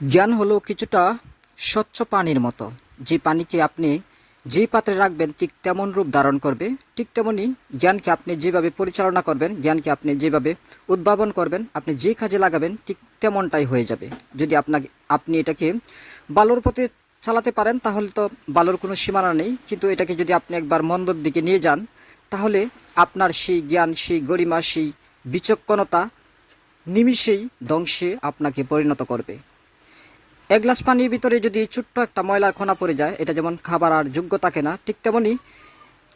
জ্ঞান হলো কিছুটা স্বচ্ছ পানির মতো। যে পানিকে আপনি যে পাত্রে রাখবেন ঠিক তেমন রূপ ধারণ করবে। ঠিক তেমনি জ্ঞানকে আপনি যেভাবে পরিচালনা করবেন, জ্ঞানকে আপনি যেভাবে উদ্ভাবন করবেন, আপনি যে কাজে লাগাবেন ঠিক তেমনটাই হয়ে যাবে। যদি আপনাকে, আপনি এটাকে বালোর পথে চালাতে পারেন, তাহলে তো বালোর কোনো সীমানা নেই। কিন্তু এটাকে যদি আপনি একবার মন্দর দিকে নিয়ে যান, তাহলে আপনার সেই জ্ঞান, সেই গরিমা সেই বিচক্ষণতা নিমিষেই ধ্বংসে আপনাকে পরিণত করবে। এক গ্লাস পানির ভিতরে যদি ছোট্ট একটা ময়লার খোনা পড়ে যায়, এটা যেমন খাবার আর যোগ্য থাকে না, ঠিক তেমনই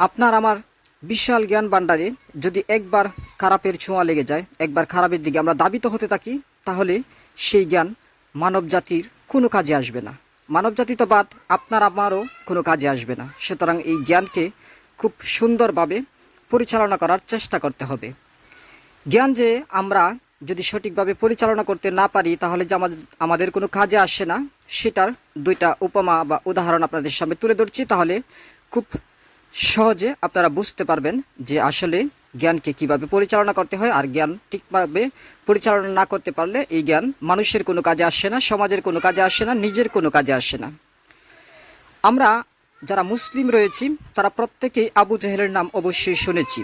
আপনার আমার বিশাল জ্ঞান ভাণ্ডারে যদি একবার খারাপের ছোঁয়া লেগে যায়, একবার খারাপের দিকে আমরা দাবিত হতে থাকি, তাহলে সেই জ্ঞান মানব জাতির কোনো কাজে আসবে না। মানব জাতি তো বাদ, আপনার আমারও কোনো কাজে আসবে না। সুতরাং এই জ্ঞানকে খুব সুন্দরভাবে পরিচালনা করার চেষ্টা করতে হবে। জ্ঞান যে আমরা যদি সঠিকভাবে পরিচালনা করতে না পারি, তাহলে যে আমাদের কোনো কাজে আসে না। সেটার দুইটা উপমা বা উদাহরণ আপনাদের সামনে তুলে ধরছি। তাহলে খুব সহজে আপনারা বুঝতে পারবেন যে আসলে জ্ঞানকে কীভাবে পরিচালনা করতে হয় আর জ্ঞান ঠিকভাবে পরিচালনা না করতে পারলে এই জ্ঞান মানুষের কোনো কাজে আসে না, সমাজের কোনো কাজে আসে না, নিজের কোনো কাজে আসে না। আমরা যারা মুসলিম রয়েছি, তারা প্রত্যেকেই আবু জাহেলের নাম অবশ্যই শুনেছি।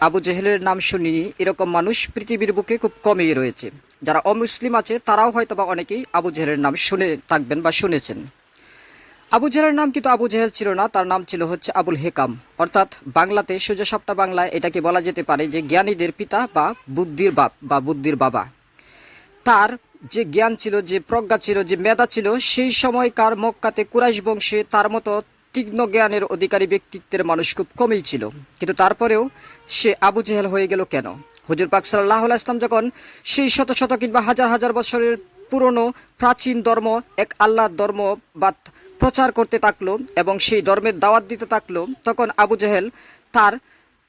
আবু জাহেলের নাম শুনিনি, এরকম মানুষ পৃথিবীর বুকে খুব কমই রয়েছে। যারা অমুসলিম আছে, তারাও হয়তো বা অনেকেই আবু জাহেলের নাম শুনে থাকবেন বা শুনেছেন। আবু জাহেলের নাম কিন্তু আবু জেহেল ছিল না, তার নাম ছিল হচ্ছে আবুল হেকাম। অর্থাৎ বাংলাতে সোজা সাপটা বাংলায় এটাকে বলা যেতে পারে যে জ্ঞানীদের পিতা বা বুদ্ধির বাপ বা বুদ্ধির বাবা। তার যে জ্ঞান ছিল, যে প্রজ্ঞা ছিল, যে মেধা ছিল, সেই সময়কার মক্কাতে কুরাইশ বংশে তার মতো তীক্ষ্ণ জ্ঞানের অধিকারী ব্যক্তিত্বের মানুষ খুব কমই ছিল। কিন্তু তারপরেও সে আবু জেহেল হয়ে গেল কেন? হুজুর পাক সাল্লাহ ইসলাম যখন সেই শত শত কিংবা হাজার হাজার বছরের পুরনো প্রাচীন ধর্ম, এক আল্লাহ ধর্ম বা প্রচার করতে থাকল এবং সেই ধর্মের দাওয়াত দিতে থাকল, তখন আবু জেহেল তার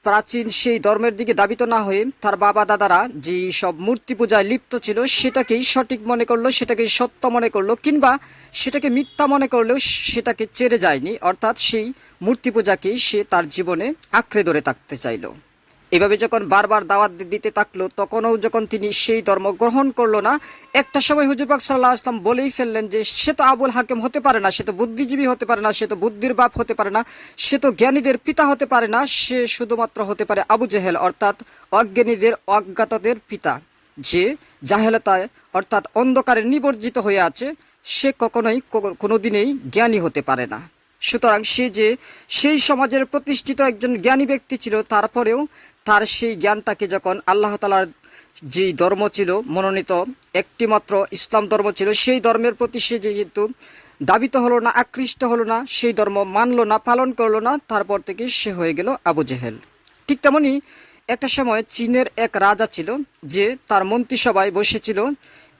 প্রাচীন সেই ধর্মের দিকে দাবিত না হয়ে তার বাবা দাদারা যে সব মূর্তি পূজায় লিপ্ত ছিল, সেটাকেই সঠিক মনে করল সেটাকে সত্য মনে করল, কিংবা সেটাকে মিথ্যা মনে করলেও সেটাকে চেড়ে যায়নি, অর্থাৎ সেই মূর্তি পূজাকেই সে তার জীবনে আঁকড়ে ধরে থাকতে চাইলো। এভাবে যখন বারবার দাওয়াত দিতে থাকল, তখনও যখন তিনি সেই ধর্ম গ্রহণ করল না, একটা সময় হুজুর পাক সাল্লাহ আসলাম বলেই ফেললেন যে, সে তো আবুল হাকিম হতে পারে না, সে তো বুদ্ধিজীবী হতে পারে না, সে তো বুদ্ধির বাপ হতে পারে না, সে তো জ্ঞানীদের পিতা হতে পারে না, সে শুধুমাত্র হতে পারে আবু জেহেল, অর্থাৎ অজ্ঞানীদের, অজ্ঞাতদের পিতা। যে জাহেলতায়, অর্থাৎ অন্ধকারে নিবর্জিত হয়ে আছে, সে কখনোই কোনোদিনেই জ্ঞানী হতে পারে না। সুতরাং সে যে সেই সমাজের প্রতিষ্ঠিত একজন জ্ঞানী ব্যক্তি ছিল, তারপরেও তার সেই জ্ঞানটাকে যখন আল্লাহ তালার যেই ধর্ম ছিল, মনোনীত একটিমাত্র ইসলাম ধর্ম ছিল, সেই ধর্মের প্রতি সে যেহেতু দাবিত হলো না, আকৃষ্ট হলো না, সেই ধর্ম মানলো না, পালন করল না, তারপর থেকে সে হয়ে গেল আবু জেহেল। ঠিক তেমনি একটা সময় চীনের এক রাজা ছিল, যে তার মন্ত্রিসভায় বসেছিল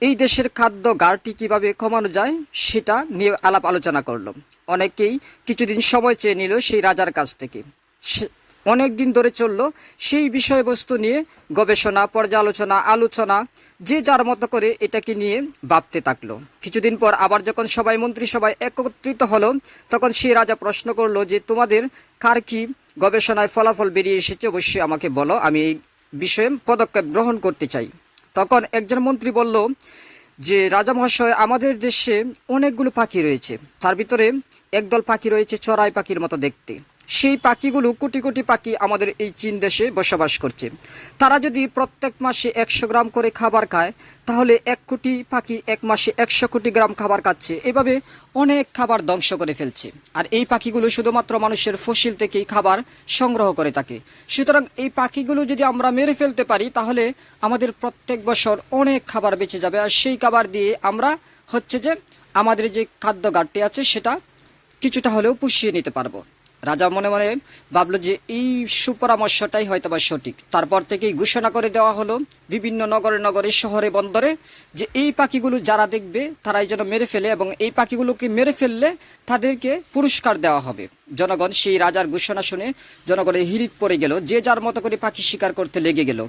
এই দেশের খাদ্য ঘাটতি কীভাবে কমানো যায় সেটা নিয়ে আলাপ আলোচনা করল। অনেকেই কিছুদিন সময় চেয়ে নিল সেই রাজার কাছ থেকে। অনেক দিন ধরে চলল সেই বিষয়বস্তু নিয়ে গবেষণা, পর্যালোচনা, আলোচনা, যে যার মতো করে এটাকে নিয়ে ভাবতে থাকল। কিছুদিন পর আবার যখন সবাই মন্ত্রিসভায় একত্রিত হলো, তখন সেই রাজা প্রশ্ন করল যে, তোমাদের কার কি গবেষণায় ফলাফল বেরিয়ে এসেছে? অবশ্যই আমাকে বলো, আমি এই বিষয়ে পদক্ষেপ গ্রহণ করতে চাই। তখন একজন মন্ত্রী বলল যে, রাজা মহাশয়, আমাদের দেশে অনেকগুলো পাখি রয়েছে। তার ভিতরে একদল পাখি রয়েছে চড়াই পাখির মতো দেখতে। সেই পাখিগুলো কোটি কোটি পাখি আমাদের এই চীন দেশে বসবাস করছে। তারা যদি প্রত্যেক মাসে একশো গ্রাম করে খাবার খায়, তাহলে এক কোটি পাখি এক মাসে একশো কোটি গ্রাম খাবার খাচ্ছে। এভাবে অনেক খাবার ধ্বংস করে ফেলছে। আর এই পাখিগুলো শুধুমাত্র মানুষের ফসিল থেকেই খাবার সংগ্রহ করে থাকে। সুতরাং এই পাখিগুলো যদি আমরা মেরে ফেলতে পারি, তাহলে আমাদের প্রত্যেক বছর অনেক খাবার বেঁচে যাবে। আর সেই খাবার দিয়ে আমরা হচ্ছে যে আমাদের যে খাদ্য ঘাটতি আছে, সেটা কিছুটা হলেও পুষিয়ে নিতে পারব। রাজা মনে মনে ভাবলো যে এই সুপরামর্শটাই হয়তো বা সঠিক। তারপর থেকেই ঘোষণা করে দেওয়া হলো বিভিন্ন নগরে নগরে, শহরে, বন্দরে, যে এই পাখিগুলো যারা দেখবে তারাই যেন মেরে ফেলে এবং এই পাখিগুলোকে মেরে ফেললে তাদেরকে পুরস্কার দেওয়া হবে। জনগণ সেই রাজার ঘোষণা শুনে জনগণের হিরিক পড়ে গেল, যে যার মতো করে পাখি শিকার করতে লেগে গেল।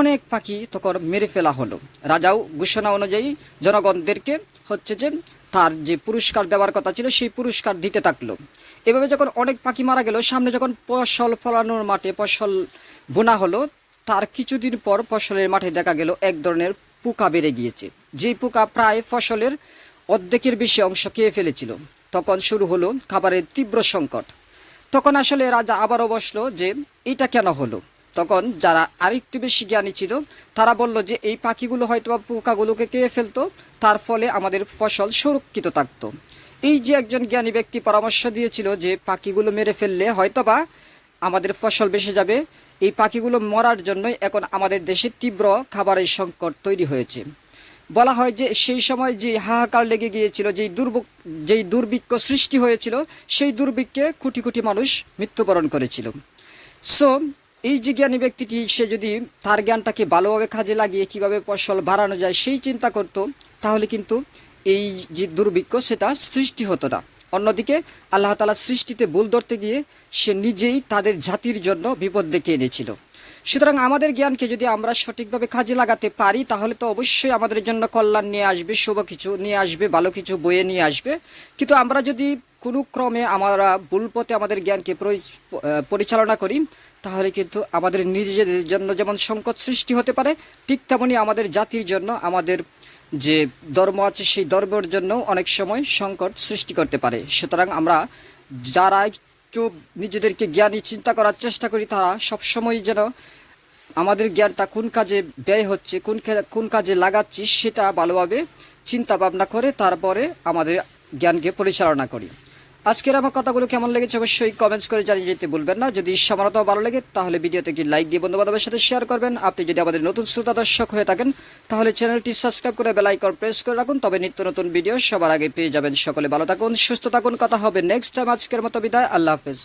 অনেক পাখি তখন মেরে ফেলা হলো। রাজাও ঘোষণা অনুযায়ী জনগণদেরকে হচ্ছে যে তার যে পুরস্কার দেওয়ার কথা ছিল, সেই পুরস্কার দিতে থাকল। এভাবে যখন অনেক পাখি মারা গেল, সামনে যখন ফসল ফলানোর মাঠে ফসল বোনা হলো, তার কিছুদিন পর ফসলের মাঠে দেখা গেল, এক ধরনের পোকা বেড়ে গিয়েছে। যে পোকা প্রায় ফসলের অর্ধেকের বেশি অংশ খেয়ে ফেলেছিল। তখন শুরু হলো খাবারের তীব্র সংকট। তখন আসলে রাজা আবারও বসল যে, এটা কেন হলো? তখন যারা আরেকটু বেশি জ্ঞানী ছিল, তারা বলল যে এই পাখিগুলো হয়তো বা পোকাগুলোকে খেয়ে ফেলতো, তার ফলে আমাদের ফসল সুরক্ষিত থাকতো। এই যে একজন জ্ঞানী ব্যক্তি পরামর্শ দিয়েছিল যে পাখিগুলো মেরে ফেললে হয়তোবা আমাদের ফসল বেঁচে যাবে, এই পাখিগুলো মরার জন্যই এখন আমাদের দেশে তীব্র খাবারের সংকট তৈরি হয়েছে। বলা হয় যে সেই সময় যে হাহাকার লেগে গিয়েছিল, যেই দুর্ভোগ যেই দুর্ভিক্ষ সৃষ্টি হয়েছিল, সেই দুর্ভিক্ষে কোটি কোটি মানুষ মৃত্যুবরণ করেছিল। সো এই যে জ্ঞানী ব্যক্তিটি, সে যদি তার জ্ঞানটাকে ভালোভাবে কাজে লাগিয়ে কীভাবে ফসল বাড়ানো যায় সেই চিন্তা করত, তাহলে কিন্তু এই যে দুর্ভিক্ষ, সেটা সৃষ্টি হতো না। অন্যদিকে আল্লাহ তালা সৃষ্টিতে ভুল ধরতে গিয়ে সে নিজেই তাদের জাতির জন্য বিপদ ডেকে এনেছিল। সুতরাং আমাদের জ্ঞানকে যদি আমরা সঠিকভাবে কাজে লাগাতে পারি, তাহলে তো অবশ্যই আমাদের জন্য কল্যাণ নিয়ে আসবে, শুভ কিছু নিয়ে আসবে, ভালো কিছু বয়ে নিয়ে আসবে। কিন্তু আমরা যদি কোনো ক্রমে আমরা ভুল পথে আমাদের জ্ঞানকে পরিচালনা করি, তাহলে কিন্তু আমাদের নিজেদের জন্য যেমন সংকট সৃষ্টি হতে পারে, ঠিক তেমনই আমাদের জাতির জন্য, আমাদের যে ধর্ম আছে, সেই ধর্মের জন্য অনেক সময় সংকট সৃষ্টি করতে পারে। সুতরাং আমরা যারা একটু নিজেদেরকে জ্ঞানী চিন্তা করার চেষ্টা করি, তারা সবসময় যেন আমাদের জ্ঞানটা কোন কাজে ব্যয় হচ্ছে, কোন কোন কাজে লাগাচ্ছি সেটা ভালোভাবে চিন্তা ভাবনা করে তারপরে আমাদের জ্ঞানকে পরিচালনা করি। আজকের আমার কথাগুলো কেমন লেগেছে অবশ্যই কমেন্টস করে জানিয়ে যেতে ভুলবেন না। যদি সমানত ভালো লাগে, তাহলে ভিডিওতে একটি লাইক দিয়ে বন্ধুবান্ধবের সাথে শেয়ার করবেন। আপনি যদি আমাদের নতুন শ্রোতা, দর্শক হয়ে থাকেন, তাহলে চ্যানেলটি সাবস্ক্রাইব করে বেল আইকন প্রেস করে রাখুন। তবে নিত্য নতুন ভিডিও সবার আগে পেয়ে যাবেন। সকলে ভালো থাকুন, সুস্থ থাকুন। কথা হবে নেক্সট টাইম আজকের মতো বিদায়। আল্লাহ হাফেজ।